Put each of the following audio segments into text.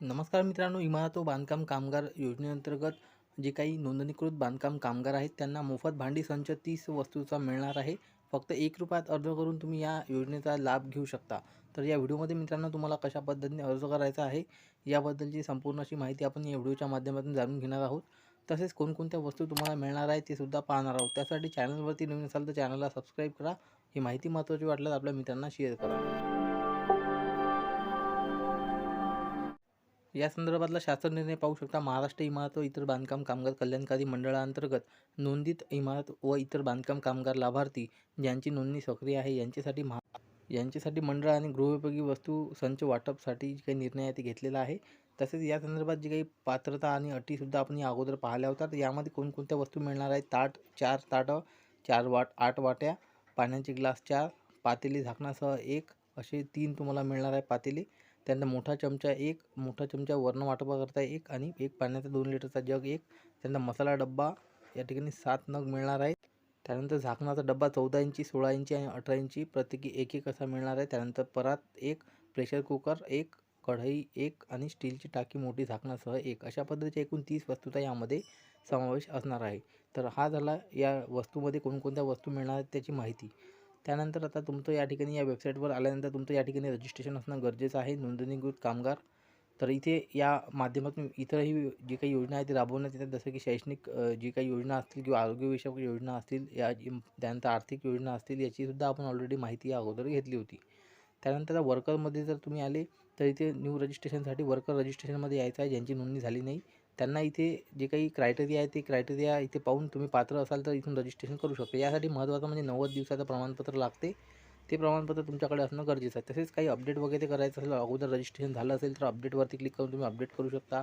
नमस्कार मित्रांनो इमारत व बांधकाम कामगार योजनेअंतर्गत जे काही नोंदणीकृत बांधकाम कामगार आहेत त्यांना मोफत भांडी संच तीस वस्तूचा मिळणार आहे. फक्त एक रुपयात अर्ज करून तुम्ही या योजनेचा लाभ घेऊ शकता. तर या व्हिडिओमध्ये मित्रांनो तुम्हाला कशा पद्धतीने अर्ज करायचा आहे याबद्दलची संपूर्ण अशी माहिती आपण या व्हिडिओच्या माध्यमातून जाणून घेणार आहोत. तसेच कोणकोणत्या वस्तू तुम्हाला मिळणार आहे ते सुद्धा पाहणार आहोत. त्यासाठी चॅनलवरती नवीन असाल तर चॅनलला सबस्क्राईब करा. ही माहिती महत्त्वाची वाटल्यास आपल्या मित्रांना शेअर करा. या संदर्भातला शासन निर्णय पाहू शकता. महाराष्ट्र इमारत व इतर बांधकाम कामगार कल्याणकारी मंडळाअंतर्गत नोंदित इमारत व इतर बांधकाम कामगार लाभार्थी ज्यांची नोंदणी सक्रिय आहे यांच्यासाठी महा यांच्यासाठी मंडळ आणि गृहोपयोगी वस्तू संच वाटपसाठी जे काही निर्णय आहे ते घेतलेला आहे. तसेच या संदर्भात जी काही पात्रता आणि अटीसुद्धा आपण या अगोदर पाहिल्या होत्या तर यामध्ये कोणकोणत्या वस्तू मिळणार आहेत? ताट चार ताटं चार वाट आठ वाट्या पाण्याचे ग्लास चार पातेली झाकणासह एक असे तीन तुम्हाला मिळणार आहे पातेली. त्यानंतर मोठा चमचा एक मोठा चमचा वर्ण वाटपाकरता एक आणि एक पाण्याचा दोन लिटरचा जग एक. त्यानंतर मसाला डब्बा या ठिकाणी सात नग मिळणार आहेत. त्यानंतर झाकणाचा डब्बा चौदा इंची सोळा इंची आणि अठरा इंची प्रत्येकी एक एक असा मिळणार आहे. त्यानंतर परात एक प्रेशर कुकर एक कढई एक आणि स्टीलची टाकी मोठी झाकणासह एक. अशा पद्धतीच्या एकूण तीस वस्तूचा यामध्ये समावेश असणार आहे. तर हा झाला या वस्तूमध्ये कोणकोणत्या वस्तू मिळणार आहेत त्याची माहिती. त्यानंतर आता तुमचं या ठिकाणी या वेबसाईटवर आल्यानंतर तुमचं या ठिकाणी रजिस्ट्रेशन असणं गरजेचं आहे. नोंदणीकृत कामगार. तर इथे या माध्यमातून इतरही जी काही योजना आहे ती राबवण्यात येतात. जसं की शैक्षणिक जी काही योजना असतील किंवा आरोग्यविषयक योजना असतील या त्यानंतर आर्थिक योजना असतील याचीसुद्धा आपण ऑलरेडी माहिती या अगोदर घेतली होती. त्यानंतर वर्करमध्ये जर तुम्ही आले तर इथे न्यू रजिस्ट्रेशनसाठी वर्कर रजिस्ट्रेशनमध्ये यायचं आहे. ज्यांची नोंदणी झाली नाही त्यांना इथे जे काही क्रायटेरिया आहे ते क्रायटेरिया इथे पाहून तुम्ही पात्र असाल तर इथून रजिस्ट्रेशन करू शकता. यासाठी महत्त्वाचं म्हणजे नव्वद दिवसाचं प्रमाणपत्र लागते. ते प्रमाणपत्र तुमच्याकडे असणं गरजेचं आहे. तसेच काही अपडेट वगैरे करायचं असेल अगोदर रजिस्ट्रेशन झालं असेल तर अपडेटवरती क्लिक करून तुम्ही अपडेट करू शकता.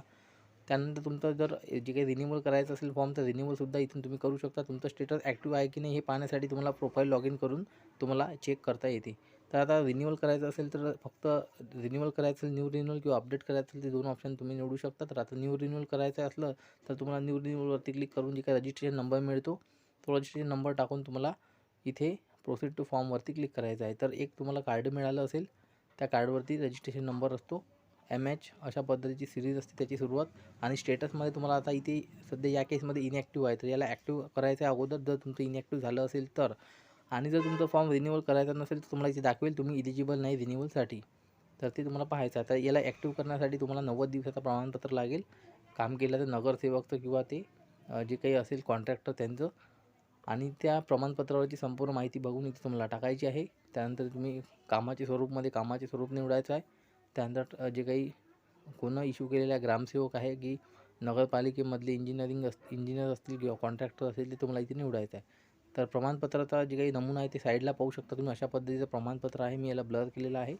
त्यानंतर तुमचं जर जे काही रिन्युअल करायचं असेल फॉर्म तर रिन्युअलसुद्धा इथून तुम्ही करू शकता. तुमचं स्टेटस ॲक्टिव्ह आहे की नाही हे पाहण्यासाठी तुम्हाला प्रोफाईल लॉग इन करून तुम्हाला चेक करता येते. तर आता रिन्युअल करायचं असेल तर फक्त रिन्युअल करायचं असेल न्यू रिन्युअल किंवा अपडेट करायचं असेल ते दोन ऑप्शन तुम्ही निवडू शकता. तर आता न्यू रिन्युअल करायचं असलं तर तुम्हाला न्यू रिन्युअलवरती क्लिक करून जे काही रजिस्ट्रेशन नंबर मिळतो तो रजिस्ट्रेशन नंबर टाकून तुम्हाला इथे प्रोसीड टू फॉर्मवरती क्लिक करायचं आहे. तर एक तुम्हाला कार्ड मिळालं असेल त्या कार्डवरती रजिस्ट्रेशन नंबर असतो. एम एच अशा पद्धतीची सिरीज असते त्याची सुरुवात. आणि स्टेटसमध्ये तुम्हाला आता इथे सध्या या केसमध्ये इनॅक्टिव्ह आहे. तर याला ॲक्टिव्ह करायचं आहे अगोदर. जर तुमचं इनॅक्टिव्ह झालं असेल तर आणि जर तुमचा फॉर्म रिन्युअल करायचा नसेल तर तुम्हाला इथे दाखवेल तुम्ही इलिजिबल नाही रिन्युअलसाठी तर ते तुम्हाला पाहायचं आहे. तर याला ॲक्टिव्ह करण्यासाठी तुम्हाला नव्वद दिवसाचं प्रमाणपत्र लागेल. काम केलं तर नगरसेवकचं किंवा ते जे काही असेल कॉन्ट्रॅक्टर त्यांचं. आणि त्या प्रमाणपत्रावरची संपूर्ण माहिती बघून इथे तुम्हाला टाकायची आहे. त्यानंतर तुम्ही कामाचे स्वरूपमध्ये कामाचे स्वरूप निवडायचं आहे. त्यानंतर जे काही कोणं इश्यू केलेला ग्रामसेवक आहे की नगरपालिकेमधले इंजिनिअरिंग अस इंजिनियर असतील किंवा कॉन्ट्रॅक्टर असेल ते तुम्हाला इथे निवडायचं आहे. तर प्रमाणपत्राचा जे काही नमुना आहे ते साईडला पाहू शकता तुम्ही. अशा पद्धतीचं प्रमाणपत्र आहे. मी याला ब्लर केलेलं आहे.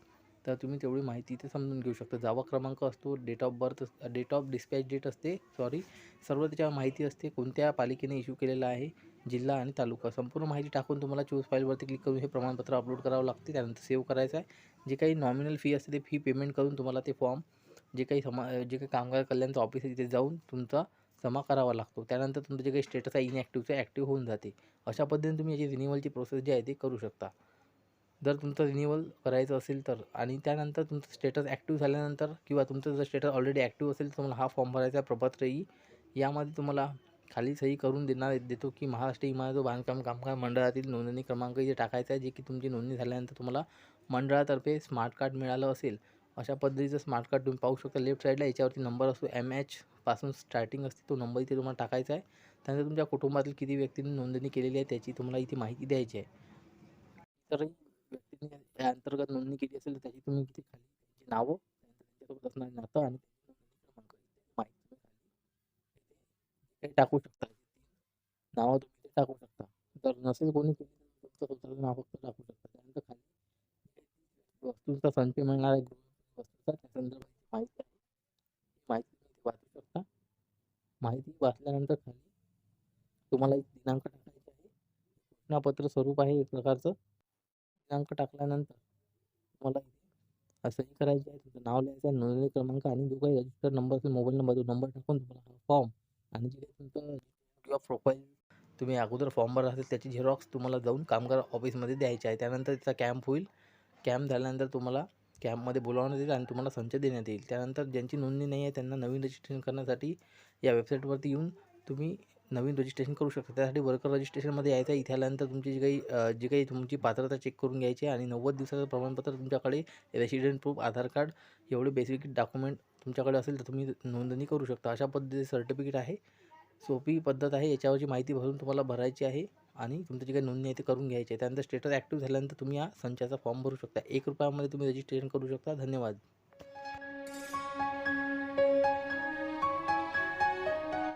तर तुम्ही तेवढी माहिती इथे समजून घेऊ शकता. जावा क्रमांक असतो date of birth date of dispatch date असते. सॉरी सर्व त्याच्यावर माहिती असते. कोणत्या पालिकेने इश्यू केलेला आहे जिल्हा आणि तालुका. संपूर्ण माहिती टाकून तुम्हाला चूज फाईलवरती क्लिक करून हे प्रमाणपत्र अपलोड करावं लागते. त्यानंतर सेव्ह करायचं आहे. जे काही नॉमिनल फी असते ते फी पेमेंट करून तुम्हाला ते फॉर्म जे काही समा जे काही कामगार कल्याणचं ऑफिस आहे तिथे जाऊन तुमचा जमा करावा लागतो. त्यानंतर तुमचं जे काही स्टेटस आहे इनॲक्टिव्हचं ॲक्टिव्ह होऊन जाते. अशा पद्धतीने तुम्ही याची रिन्युअलची प्रोसेस जी आहे ती करू शकता. जर तुमचं रिन्युअल करायचं असेल तर आणि त्यानंतर तुमचं स्टेटस ॲक्टिव्ह झाल्यानंतर किंवा तुमचं जर स्टेटस ऑलरेडी ॲक्टिव्ह असेल तर तुम्हाला हा फॉर्म भरायचा आहे यामध्ये तुम्हाला खाली सही करून देणार देतो की महाराष्ट्र इमारत बांधकाम कामगार मंडळातील नोंदणी क्रमांक इथे टाकायचा आहे जे की तुमची नोंदणी झाल्यानंतर तुम्हाला मंडळातर्फे स्मार्ट कार्ड मिळालं असेल अशा पद्धतीचं स्मार्ट कार्ड तुम्ही पाहू शकता. लेफ्ट साईडला याच्यावरती नंबर असतो एम एचपासून स्टार्टिंग असते. तो नंबर इथे तुम्हाला टाकायचा आहे. त्यानंतर तुमच्या कुटुंबातील किती व्यक्तींनी नोंदणी केलेली आहे त्याची तुम्हाला इथे माहिती द्यायची आहे. तर व्यक्तीने या अंतर्गत नोंदणी केली असेल तर त्याची तुम्ही किती खाली त्यांची नावं त्यांच्यासोबत असणारे नातं आणि त्यांची नोंदणी क्रमांक माहिती काही टाकू शकता. नावं तुम्ही टाकू शकता. जर नसेल कोणी केली तर तुमचं स्वतःचं नाव फक्त टाकू शकता. त्यानंतर खाली वस्तूंचा संच मिळणार आहे. माहिती आहे माहिती वाचू शकता माहिती वाचल्यानंतर खाली तुम्हाला एक दिनांक टाकायचा आहे. घोषणापत्र स्वरूप आहे एक प्रकारचं. दिनांक टाकल्यानंतर तुम्हाला असंही सही आहे. तुमचं नाव लिहायचं आहे नोंदणी क्रमांक आणि जो काही रजिस्टर नंबर असेल मोबाईल नंबर तो नंबर टाकून तुम्हाला हा फॉर्म आणि जे काही तुमचं किंवा प्रोफाईल तुम्ही अगोदर फॉर्म भरला असेल त्याची झेरॉक्स तुम्हाला जाऊन कामगार ऑफिसमध्ये द्यायची आहे. त्यानंतर त्याचा कॅम्प होईल. कॅम्प झाल्यानंतर तुम्हाला कॅम्पमध्ये बोलावण्यात येईल आणि तुम्हाला संच देण्यात येईल. त्यानंतर ज्यांची नोंदणी नाही आहे त्यांना नवीन रजिस्ट्रेशन करण्यासाठी या वेबसाईटवरती येऊन तुम्ही नवीन रजिस्ट्रेशन करू शकता. त्यासाठी वर्कर रजिस्ट्रेशनमध्ये यायचं आहे. इथे आल्यानंतर तुमची जी काही जी काही तुमची पात्रता चेक करून घ्यायची आणि नव्वद दिवसाचं प्रमाणपत्र तुमच्याकडे रेसिडेंट प्रूफ आधार कार्ड एवढे बेसिक डॉक्युमेंट तुमच्याकडे असेल तर तुम्ही नोंदणी करू शकता. अशा पद्धतीचे सर्टिफिकेट आहे. सोपी पद्धत आहे. याच्यावरची माहिती भरून तुम्हाला भरायची आहे. आणि तुमची जी काही नोंदणी आहे ती करून घ्यायची आहे. त्यानंतर स्टेटस ॲक्टिव्ह झाल्यानंतर तुम्ही या संचाचा फॉर्म भरू शकता. एक रुपयामध्ये तुम्ही रजिस्ट्रेशन करू शकता. धन्यवाद.